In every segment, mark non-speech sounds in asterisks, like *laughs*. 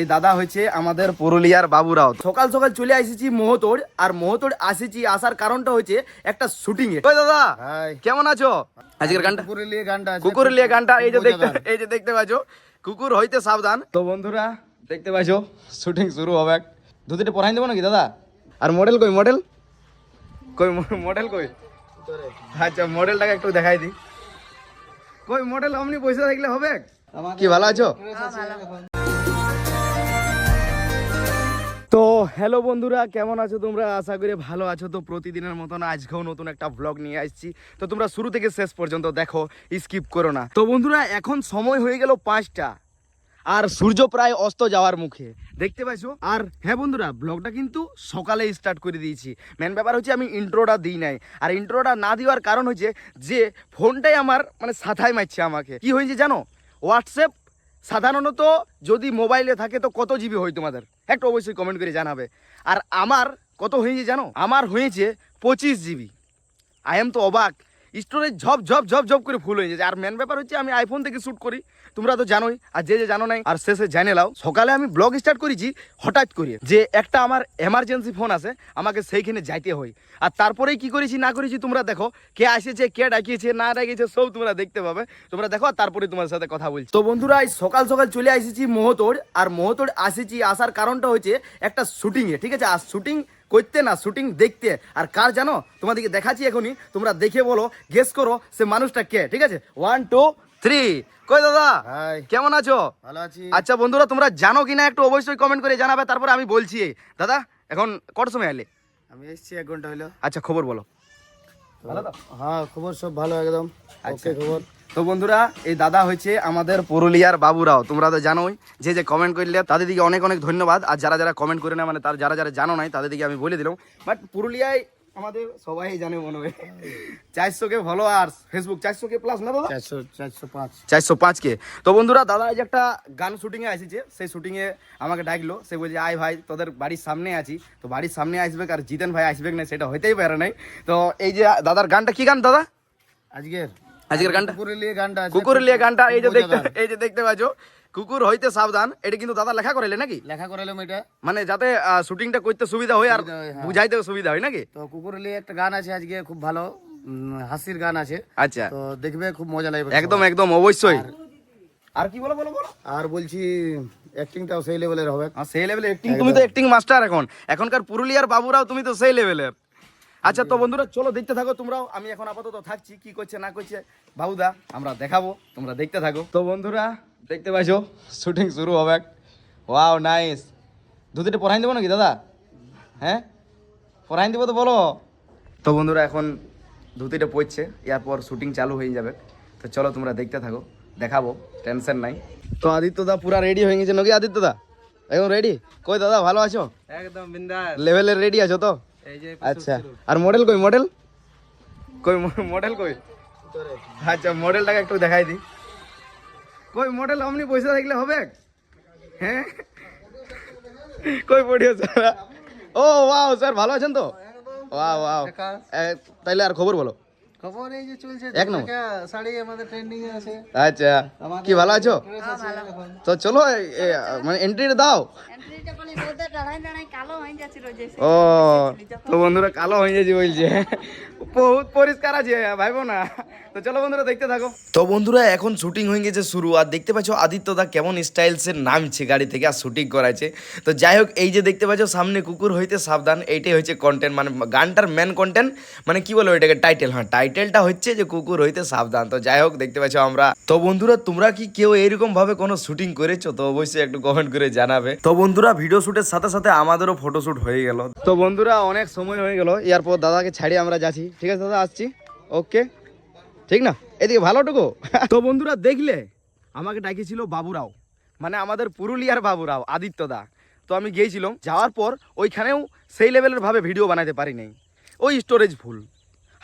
এই দাদা হচ্ছে আমাদের পুরুলিয়ার বাবুরাও। সকাল সকাল চলে এসেছি মোহতোড় আর মোহতোড় আসেছি আসার কারণটা হচ্ছে একটা শুটিং এ। ওই দাদা কেমন আছো? আজকের গানটা কুকুরের লিয়ে গানটা আছে কুকুর লিয়ে গানটা এই যে দেখতে এই যে দেখতে পাচ্ছ কুকুর হইতে সাবধান। তো বন্ধুরা দেখতে পাচ্ছ শুটিং শুরু হবে। ধুতিটা পড়াই দেবো নাকি দাদা? আর মডেল কই মডেল কই মডেল কই? আচ্ছা মডেলটাকে একটু দেখাই দিই। কই মডেল অমনি পয়সা থাকলে হবে? কি ভালো আছো? তো হ্যালো বন্ধুরা, কেমন আছো তোমরা? আশা করি ভালো আছো। তো প্রতিদিনের মতন আজকেও নতুন একটা ব্লগ নিয়ে আসছি। তো তোমরা শুরু থেকে শেষ পর্যন্ত দেখো স্কিপ করো না। তো বন্ধুরা, এখন সময় হয়ে গেল পাঁচটা। আর সূর্য প্রায় অস্ত যাওয়ার মুখে। দেখতে পাইছো? আর হ্যাঁ বন্ধুরা ব্লগটা কিন্তু সকালে স্টার্ট করে দিয়েছি। মেন ব্যাপার হচ্ছে আমি ইন্ট্রোটা দিই নাই। আর ইন্ট্রোটা না দেওয়ার কারণ হচ্ছে যে ফোনটাই আমার মানে সাথায় মারছে আমাকে। কি হয়েছে জানো? হোয়াটসঅ্যাপ সাধারণত যদি মোবাইলে থাকে তো কত জিবি হয় তোমাদের? একটু অবশ্যই কমেন্ট করে জানাবে। আর আমার কত হয়েছে জানো? আমার হয়েছে পঁচিশ জিবি। আই এম তো অবাক। স্টোরেজ ঝপ ঝপ ঝপ ঝপ করে ফুল হয়ে যাচ্ছে। আর মেন ব্যাপার হচ্ছে আমি আইফোন থেকে শ্যুট করি। তোমরা তো জানোই, আর যে যে জানো নাই, আর শেষে জেনে লাও সকালে আমি ব্লগ স্টার্ট করেছি হঠাৎ করে। যে একটা আমার এমার্জেন্সি ফোন আছে, আমাকে সেইখানে যাইতে হয়। আর তারপরেই কি করেছি, না করেছি তোমরা দেখো, কে আসেছে, কে ডাকিয়েছে, না ডাকিয়েছে, সব তোমরা দেখতে পাবে। তোমরা দেখো, আর তারপরে তোমার সাথে কথা বলছি। তো বন্ধুরা আজ সকাল সকাল চলে এসেছি মোহতোড়, আর মোহতোড় আসেছি, আসার কারণটা হচ্ছে একটা শুটিংয়ে ঠিক আছে? আর শুটিং করতে না শুটিং দেখতে। আর কার জানো? তোমাদেরকে দেখাচ্ছি এখনই। তোমরা দেখে বলো গেস করো সে মানুষটা কে ঠিক আছে? ওয়ান টু থ্রি কই দাদা? কেমন আছো? ভালো আছি। আচ্ছা বন্ধুরা তোমরা জানো কিনা একটু অবশ্যই কমেন্ট করে জানাবে তারপরে আমি বলছি। দাদা এখন কত সময় এলে? আমি এসেছি এক ঘণ্টা হইল আচ্ছা খবর বলো। ভালো তো হ্যাঁ খবর সব ভালো একদম। আচ্ছা। খবর। তো বন্ধুরা এই দাদা হচ্ছে আমাদের পুরুলিয়ার বাবুরাও। তোমরা তো জানোই যে যে কমেন্ট করলে তাদের দিকে অনেক অনেক ধন্যবাদ। আর যারা যারা কমেন্ট করে না মানে তার যারা যারা জানো নাই তাদের দিকে আমি বলে দিলাম। বাট পুরুলিয়ায় আমাদের সবাই জানে মনে হয়। চারশো কে ফলোয়ার্স ফেসবুক চারশো কে প্লাস না দাদা? চারশো চারশো পাঁচ। চারশো পাঁচ কে তো বন্ধুরা দাদা এই যে একটা গান শুটিংয়ে আসেছে সেই শুটিংয়ে আমাকে ডাকলো। সে বলছে আয় ভাই তোদের বাড়ির সামনে আছি। তো বাড়ির সামনে আসবে আর জিতেন ভাই আসবে না সেটা হইতেই পারে নাই। তো এই যে দাদার গানটা কি গান দাদা? আজকের। আজকের গানটা? কুকুরের লিয়ে গানটা আছে কুকুর লিয়ে গানটা এই যে দেখতে এই যে দেখতে পাচ্ছ কুকুর হইতে সাবধান এটা কিন্তু দাদা লেখা করাইলে নাকি? লেখা করালাম এটা। মানে যাতে শুটিংটা করতে সুবিধা হয় আর হ্যাঁ। বুঝাইতে সুবিধা হয় নাকি? তো কুকুরের লিয়ে একটা গান আছে আজকে খুব ভালো হাসির গান আছে। আচ্ছা। তো দেখবে খুব মজা লাগবে একদম একদম অবশ্যই। আর কি বলো বলো বলো? আর বলছি অ্যাক্টিংটাও সেই লেভেলের হবে। সেই লেভেলে অ্যাক্টিং তুমি তো অ্যাক্টিং মাস্টার এখন। এখনকার পুরুলিয়ার বাবুরাও তুমি তো সেই লেভেলের আচ্ছা তো বন্ধুরা চলো দেখতে থাকো তোমরাও। আমি এখন আপাতত থাকছি কি করছে না করছে। বাবুদা আমরা দেখাবো তোমরা দেখতে থাকো। তো বন্ধুরা দেখতে পাইছো? শুটিং শুরু হবে। Wow nice. ধুতিটা পড়াই দেবো নাকি দাদা? হ্যাঁ? পড়াই দেবো তো বলো। তো বন্ধুরা এখন ধুতিটা পড়ছে এরপর শুটিং চালু হয়ে যাবে। তো চলো তোমরা দেখতে থাকো দেখাবো টেনশন নাই। তো আদিত্য দা পুরা রেডি হয়ে গেছে নাকি আদিত্য দা এখন রেডি কই দাদা ভালো আছো? একদম বিন্দাস। লেভেলের রেডি আছো তো? আচ্ছা। আর মডেল কই মডেল কই মডেল কই? আচ্ছা মডেলটাকে একটু দেখাই দি কই মডেল অমনি পয়সা থাকলে হবে? হ্যাঁ? কই পড়িও স্যার ও ওয়াও স্যার ভালো আছেন তো? ওয়াও ওয়াও তাইলে আর খবর বলো। খবর এই যে চলছে এক নম্বর। শাড়ি আমাদের ট্রেন্ডিং এ আছে। আচ্ছা কি ভালো আছো? তো চলো মানে এন্ট্রিটা দাও। মানে কালো হয়ে যাচ্ছে রোজে ও তো বন্ধুরা কালো হয়ে যাচ্ছে বলছে। বহুত পরিষ্কার আছে ভাইবো না। তো চলো বন্ধুরা দেখতে থাকো। তো বন্ধুরা এখন শুটিং হয়ে গেছে শুরু আর দেখতে পাচ্ছ আদিত্য দা কেমন স্টাইলসের নামছে গাড়ি থেকে আর শুটিং করাছে তো যাই হোক এই যে দেখতে পাচ্ছ সামনে কুকুর হইতে সাবধান এইটাই হচ্ছে কন্টেন্ট মানে গানটার মেন কন্টেন্ট মানে কি বলব এটাকে টাইটেল হ্যাঁ টাইটেলটা হচ্ছে যে কুকুর হইতে সাবধান। তো যাই হোক, দেখতে পাচ্ছ আমরা। তো বন্ধুরা, তোমরা কি কেউ এইরকম ভাবে কোনো শুটিং করেছ? তো অবশ্যই একটু কমেন্ট করে জানাবে। তো বন্ধুরা ভিডিও শুটের সাথে সাথে আমাদেরও ফটো শুট হয়ে গেল। তো বন্ধুরা, অনেক সময় হয়ে গেল। এরপর দাদাকে ছাড়িয়ে আমরা যাচ্ছি। ঠিক আছে, দাদা, আসছি। ওকে ঠিক না? এদিকে ভালোটুকু *laughs* তো বন্ধুরা, দেখলে? আমাকে ডাকিছিল বাবুরাও। মানে আমাদের পুরুলিয়ার বাবুরাও, আদিত্য দা। তো আমি গিয়েছিলাম। যাওয়ার পর ওইখানেও সেই লেভেলের ভাবে ভিডিও বানাতে পারি নাই। ওই স্টোরেজ ফুল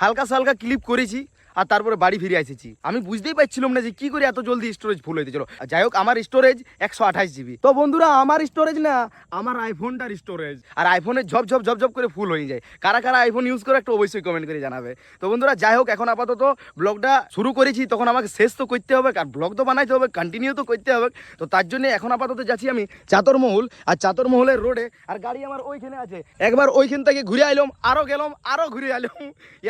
হালকা সালকা ক্লিপ করেছি। আর তারপরে বাড়ি ফিরে এসেছি। আমি বুঝতেই পারছিলাম না যে কি করে এত জলদি স্টোরেজ ফুল হয়েছিল যাই হোক, আমার স্টোরেজ একশো আঠাশ জিবি তো বন্ধুরা, আমার স্টোরেজ না, আমার আইফোনটার স্টোরেজ আর আইফোনের ঝপ ঝপ ঝপ ঝপ করে ফুল হয়ে যায়। কারা কারা আইফোন ইউজ করে একটু অবশ্যই কমেন্ট করে জানাবে। তো বন্ধুরা, যাই হোক, এখন আপাতত ব্লগটা শুরু করেছি। তখন আমাকে শেষ তো করতে হবে, আর ব্লগ তো বানাইতে হবে কন্টিনিউ তো করতে হবে। তো তার জন্য এখন আপাতত যাচ্ছি আমি চাতরমহল। আর চাতরমহলের রোডে আর গাড়ি আমার ওইখানে আছে। একবার ওইখান থেকে ঘুরে আইলাম, আরও গেলাম, আরও ঘুরে আইলাম।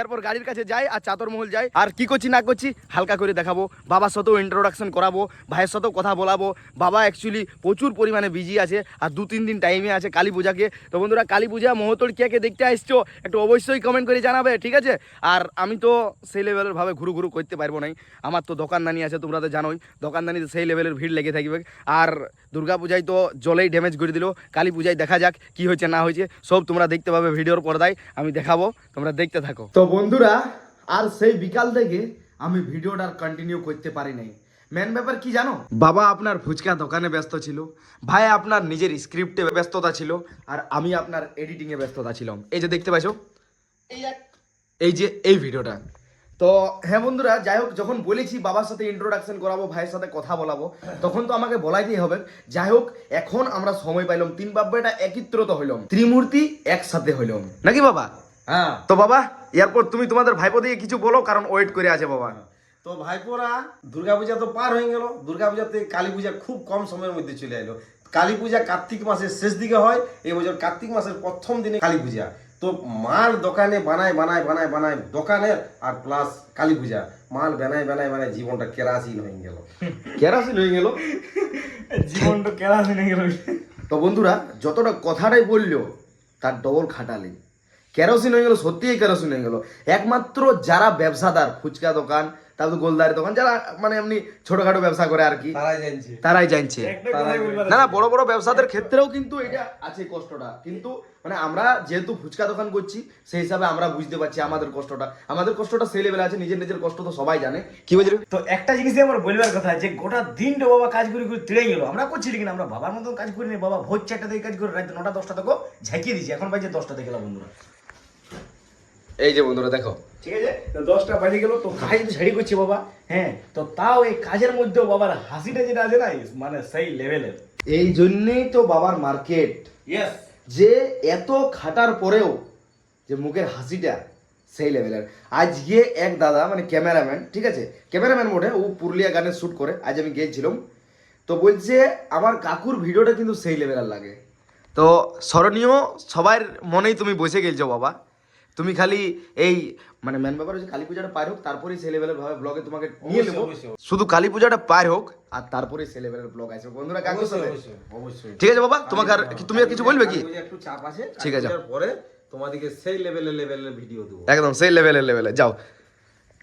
এরপর গাড়ির কাছে যাই, আর চাতরমহল যাই। আর কি করছি না করছি, হালকা করে দেখাবো। বাবার সাথেও ইন্ট্রোডাকশন করাবো, ভাইয়ের সাথেও কথা বলাবো। বাবা অ্যাকচুয়ালি প্রচুর পরিমাণে বিজি আছে, আর দু তিন দিন টাইমে আছে কালী পূজাকে। তো বন্ধুরা, কালী পূজা মহতর কে কে দেখতে আসছো, একটু অবশ্যই কমেন্ট করে জানাবে, ঠিক আছে? আর আমি তো সেই লেভেলের ভাবে ঘুরু ঘুরু করতে পারব নাই। আমার তো দোকানদানি আছে, তোমরা তো জানোই, দোকানদানিতে সেই লেভেলের ভিড় লেগে থাকবে। আর দুর্গা পূজায় তো জলেই ড্যামেজ করে দিল। কালী পূজায় দেখা যাক কি হয়েছে, না হয়েছে, সব তোমরা দেখতে পাবে ভিডিওর পর্দায়, আমি দেখাবো, তোমরা দেখতে থাকো। তো বন্ধুরা আর সেই বিকাল থেকে আমি ভিডিওটা আর কন্টিনিউ করতে পারি নাই। মেন ব্যাপার কি জানো? বাবা আপনার ফুচকা দোকানে ব্যস্ত ছিল ভাই আপনার নিজের স্ক্রিপ্টে ব্যস্ততা ছিল আর আমি আপনার এডিটিংয়ে ব্যস্ততা ছিলাম। এই যে দেখতে পাইছো? এই এক- এই যে এই ভিডিওটা। তো হ্যাঁ বন্ধুরা যাই হোক যখন বলেছি বাবার সাথে ইন্ট্রোডাকশন করাবো ভাইয়ের সাথে কথা বলাবো তখন তো আমাকে বলাইতেই হবে। যাই হোক এখন আমরা সময় পাইলাম তিন বাব্বাটা একত্রিত হইলাম ত্রিমূর্তি একসাথে হইলাম। নাকি বাবা? হ্যাঁ। তো বাবা এরপর তুমি তোমাদের ভাইপো দিয়ে কিছু বলো কারণ ওয়েট করে আছে বাবা। তো ভাইপোরা দুর্গাপূজা তো পার হয়ে গেল। দুর্গাপূজাতে কালী পূজা খুব কম সময়ের মধ্যে চলে এলো। কালী পূজা কার্তিক মাসের শেষ দিকে হয় এই বছর কার্তিক মাসের প্রথম দিনে কালী পূজা। তো মাল দোকানে বানায় বানায় বানায় বানায় দোকানের আর প্লাস কালী পূজা। মাল বানায় বানায় বানায় জীবনটা কেরাসিন হয়ে গেল। কেরাসিন হয়ে গেল? জীবনটা কেরাসিন হয়ে গেল। তো বন্ধুরা যতটা কথাটাই বলল তার ডবল খাটালি। কেরোসিন হয়ে গেল সত্যিই কেরোসিন হয়ে গেল। একমাত্র যারা ব্যবসাদার ফুচকা দোকান তারপর গোলদারি দোকান যারা মানে এমনি ছোটখাটো ব্যবসা করে আর কি তারাই জানছে। না না বড় বড় ব্যবসাদের ক্ষেত্রেও কিন্তু এটা আছে কষ্টটা। কিন্তু মানে আমরা যেহেতু ফুচকা দোকান করছি সেই হিসাবে আমরা বুঝতে পারছি আমাদের কষ্টটা। আমাদের কষ্টটা সেই লেভেলে আছে নিজের নিজের কষ্ট তো সবাই জানে। কি বলছি তো একটা জিনিসই আমার বলবার কথা যে গোটা দিনটা বাবা কাজ করে করে তিড়ে গেল। আমরা করছি কিনা আমরা বাবার মতন কাজ করিনি বাবা ভোর চারটা থেকে কাজ করে রাত নটা দশটা থেকে ঝাঁকিয়ে দিচ্ছি এখন বাজে দশটা থেকে বন্ধুরা। এই যে বন্ধুরা দেখো। ঠিক আছে? তো দশটা বাজে গেল তো কাজ তো ঝাড়ি করছি বাবা। হ্যাঁ তো তাও এই কাজের মধ্যেও বাবার হাসিটা যেটা আছে না মানে সেই লেভেলের এই জন্যেই তো বাবার মার্কেট। ইয়েস যে এত খাটার পরেও যে মুখের হাসিটা সেই লেভেলের আজকে এক দাদা মানে ক্যামেরাম্যান ঠিক আছে? ক্যামেরাম্যান মোটে ও পুরুলিয়া গানে শ্যুট করে আজ আমি গিয়েছিলাম তো বলছে আমার কাকুর ভিডিওটা কিন্তু সেই লেভেলের লাগে। তো স্মরণীয় সবার মনেই তুমি বসে গেলছো বাবা। তুমি খালি এই মানে মেন ব্যাপার হচ্ছে কালী পূজাটা পার হোক তারপরেই সেই লেভেলের ভাবে ব্লগে তোমাকে নিয়ে নেব। শুধু কালী পূজাটা পার হোক আর তারপরে সেলেবেলের ব্লগ আসবে। বন্ধুরা কাকে অবশ্যই ঠিক আছে বাবা তোমাকে আর তুমি আর কিছু বলবে কি? একটু চাপ আছে ঠিক আছে। পরে তোমাদেরকে সেই লেভেলের লেভেলের ভিডিও দেবো। একদম সেই লেভেলের লেভেলে যাও।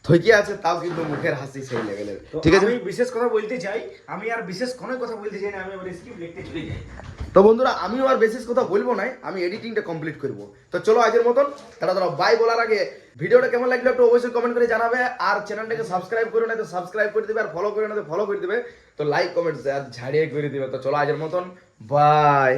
থইকে আছে তাও কিন্তু মুখের হাসি সেই লেভেলের ঠিক আছে। আমি বিশেষ কথা বলতে চাই আমি আর বিশেষ কোনো কথা বলতে চাই না আমি আমার স্ক্রিপ্ট লিখতে চলে যাই। তো বন্ধুরা আমিও আর বিশেষ কথা বলব না আমি এডিটিংটা কমপ্লিট করব। তো চলো আজের মতন তারা তারা বাই বলার আগে ভিডিওটা কেমন লাগল একটু অবশ্যই কমেন্ট করে জানাবে আর চ্যানেলটাকে সাবস্ক্রাইব করে না তো সাবস্ক্রাইব করে দিবে আর ফলো করে না তো ফলো করে দিবে। তো লাইক কমেন্ট ঝাড়িয়ে করে দিবে। তো চলো আজের মতন বাই